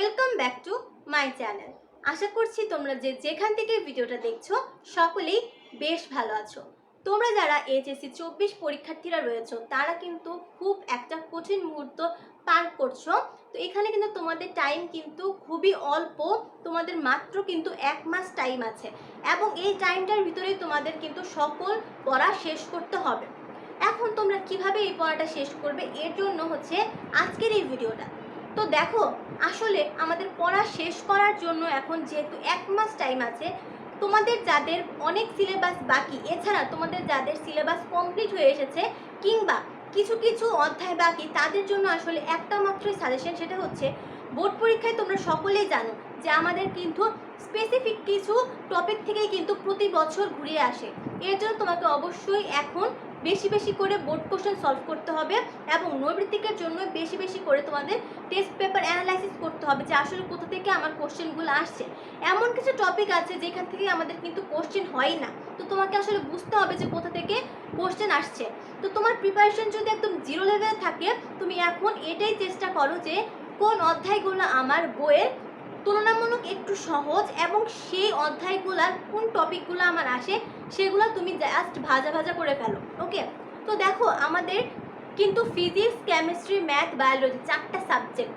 Welcome back to my channel আশা করছি তোমরা যে যেখান থেকে ভিডিওটা দেখছ, সকলেই বেশ ভালো আছো। তোমরা যারা এইচএসসি চব্বিশ পরীক্ষার্থীরা রয়েছো, তারা কিন্তু খুব একটা কঠিন মুহূর্ত পার করছ। তো এখানে কিন্তু তোমাদের টাইম কিন্তু খুবই অল্প, তোমাদের মাত্র কিন্তু এক মাস টাইম আছে। এবং এই টাইমটার ভিতরেই তোমাদের কিন্তু সকল পড়া শেষ করতে হবে। এখন তোমরা কীভাবে এই পড়াটা শেষ করবে, এর জন্য হচ্ছে আজকের এই ভিডিওটা তো দেখো, আসলে আমাদের পড়া শেষ করার জন্য এখন যেহেতু এক মাস টাইম আছে, তোমাদের যাদের অনেক সিলেবাস বাকি, এছাড়া তোমাদের যাদের সিলেবাস কমপ্লিট হয়ে এসেছে, কিংবা কিছু কিছু অধ্যায় বাকি, তাদের জন্য আসলে একটা মাত্রই সাজেশন সেটা হচ্ছে, বোর্ড পরীক্ষায় তোমরা সকলেই জানো যে আমাদের কিন্তু স্পেসিফিক কিছু টপিক থেকেই কিন্তু প্রতি বছর ঘুরে আসে। এর জন্য তোমাকে অবশ্যই এখন বেশি বেশি করে বোর্ড কোশ্চেন সলভ করতে হবে এবং নৈবৃত্তিকের জন্য বেশি বেশি করে তোমাদের টেস্ট পেপার অ্যানালাইসিস করতে হবে যে আসলে কোথা থেকে আমার কোশ্চেনগুলো আসছে। এমন কিছু টপিক আছে যেখান থেকে আমাদের কিন্তু কোশ্চেন হয় না। তো তোমাকে আসলে বুঝতে হবে যে কোথা থেকে কোশ্চেন আসছে। তো তোমার প্রিপারেশন যদি একদম জিরো লেভেলে থাকে, তুমি এখন এটাই চেষ্টা করো যে কোন অধ্যায়গুলো আমার বইয়ের তুলনামূলক একটু সহজ এবং সেই অধ্যায়গুলার কোন টপিকগুলো আমার আসে, সেগুলো তুমি জাস্ট ভাজা ভাজা করে ফেলো ওকে তো দেখো, আমাদের কিন্তু ফিজিক্স কেমিস্ট্রি ম্যাথ বায়োলজি চারটা সাবজেক্ট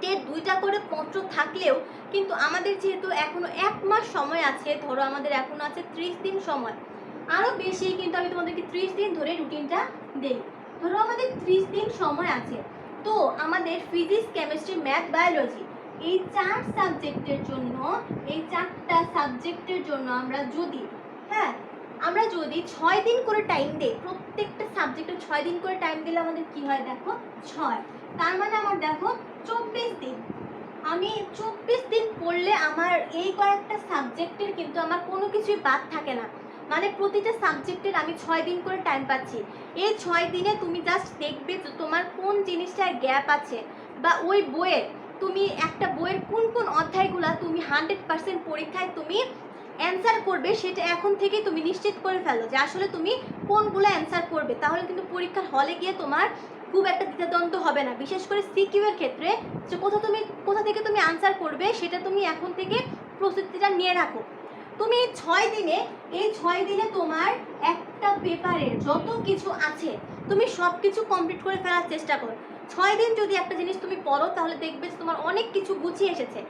টেট দুইটা করে পত্র থাকলেও কিন্তু আমাদের যেহেতু এখনও এক মাস সময় আছে, ধরো আমাদের এখনও আছে ত্রিশ দিন সময়। আরও বেশি কিন্তু আমি তোমাদেরকে ত্রিশ দিন ধরে রুটিনটা দেই। ধরো আমাদের ত্রিশ দিন সময় আছে, তো আমাদের ফিজিক্স কেমিস্ট্রি ম্যাথ বায়োলজি এই চার সাবজেক্টের জন্য, এই চারটা সাবজেক্টের জন্য আমরা যদি হ্যাঁ আমরা যদি ছয় দিন করে টাইম দেই, প্রত্যেকটা সাবজেক্টে ছয় দিন করে টাইম দিলে আমাদের কি হয় দেখো? ছয়। তার মানে আমার দেখো, চব্বিশ দিন। আমি চব্বিশ দিন পড়লে আমার এই কয়েকটা সাবজেক্টের কিন্তু আমার কোনো কিছুই বাদ থাকে না। মানে প্রতিটা সাবজেক্টের আমি ছয় দিন করে টাইম পাচ্ছি। এই ছয় দিনে তুমি জাস্ট দেখবে তোমার কোন জিনিসটার গ্যাপ আছে বা ওই বইয়ের তুমি একটা বইয়ের কোন কোন অধ্যায়গুলা তুমি হান্ড্রেড পার্সেন্ট পরীক্ষায় তুমি অ্যান্সার করবে সেটা এখন থেকেই তুমি নিশ্চিত করে ফেলো যে আসলে তুমি কোনগুলো অ্যান্সার করবে। তাহলে কিন্তু পরীক্ষার হলে গিয়ে তোমার খুব একটা দ্বিধাদ্বন্দ্ব হবে না। বিশেষ করে সিকিউ এর ক্ষেত্রে যে কোথা তুমি, কোথা থেকে তুমি আনসার করবে সেটা তুমি এখন থেকে প্রস্তুতিটা নিয়ে রাখো। তুমি এই ছয় দিনে, এই ছয় দিনে তোমার একটা পেপারের যত কিছু আছে, তুমি সব কিছু কমপ্লিট করে ফেলার চেষ্টা করো। ছয় দিন যদি একটা জিনিস তুমি পড়ো, তাহলে দেখবে তোমার অনেক কিছু গুছিয়ে এসেছে।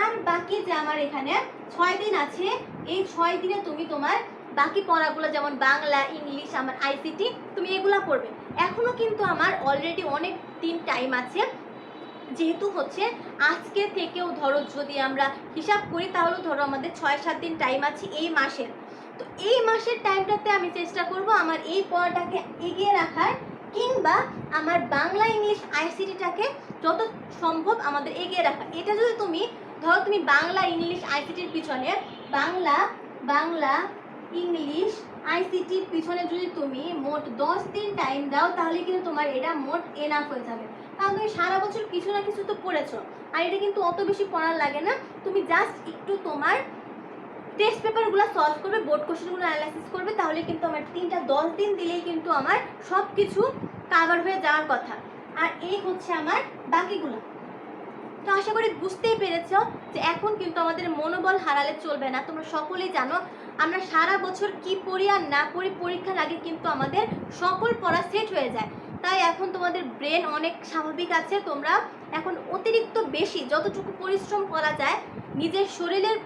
আর বাকি যে আমার এখানে ছয় দিন আছে, এই ছয় দিনে তুমি তোমার বাকি পড়াগুলো যেমন বাংলা, ইংলিশ, আমার আইসিটি, তুমি এগুলা পড়বে। এখনও কিন্তু আমার অলরেডি অনেক দিন টাইম আছে। যেহেতু হচ্ছে আজকে থেকেও ধরো যদি আমরা হিসাব করি তাহলেও ধরো আমাদের ছয় সাত দিন টাইম আছে এই মাসের। তো এই মাসের টাইমটাতে আমি চেষ্টা করব আমার এই পড়াটাকে এগিয়ে রাখার কিংবা আমার বাংলা ইংলিশ আইসিটিটাকে যত সম্ভব আমাদের এগিয়ে রাখা। এটা যদি তুমি, ধরো তুমি বাংলা ইংলিশ আইসিটির পিছনে, বাংলা বাংলা ইংলিশ আইসিটির পিছনে যদি তুমি মোট দশ দিন টাইম দাও, তাহলে কিন্তু তোমার এটা মোট এনাফ হয়ে যাবে। কারণ তুমি সারা বছর কিছু না কিছু তো পড়েছো আর এটা কিন্তু অত বেশি পড়ার লাগে না। তুমি জাস্ট একটু তোমার টেস্ট পেপারগুলো সলভ করবে বোর্ড কোশ্চেনগুলো অ্যানালাইসিস করবে, তাহলে কিন্তু আমার তিনটা দশ দিন দিলেই কিন্তু আমার সব কিছু কাভার হয়ে যাওয়ার কথা। আর এই হচ্ছে আমার বাকিগুলো। তো আশা করি বুঝতেই পেরেছ যে এখন কিন্তু আমাদের মনোবল হারালে চলবে না। তোমরা সকলেই জানো, আমরা সারা বছর কি পড়ি আর না পড়ি পরীক্ষার আগে কিন্তু আমাদের সকল পড়া সেট হয়ে যায়। তাই এখন তোমাদের ব্রেন অনেক স্বাভাবিক আছে। তোমরা এখন অতিরিক্ত বেশি যতটুকু পরিশ্রম করা যায় নিজের শরীরের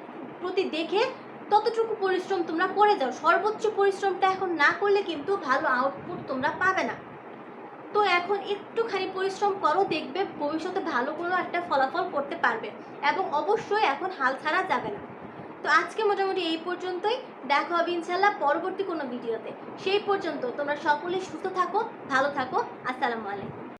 প্রতি দেখে ততটুকু পরিশ্রম তোমরা করে যাও। সর্বোচ্চ পরিশ্রমটা এখন না করলে কিন্তু ভালো আউটপুট তোমরা পাবে না। এখন একটুখানি পরিশ্রম করো, দেখবে ভবিষ্যতে ভালো কোনো একটা ফলাফল করতে পারবে এবং অবশ্যই এখন হাল ছাড়া যাবে না। তো আজকে মোটামুটি এই পর্যন্তই। দেখা হবে ইনশাল্লাহ পরবর্তী কোনো ভিডিওতে। সেই পর্যন্ত তোমরা সকলে সুস্থ থাকো, ভালো থাকো। আসসালামু আলাইকুম।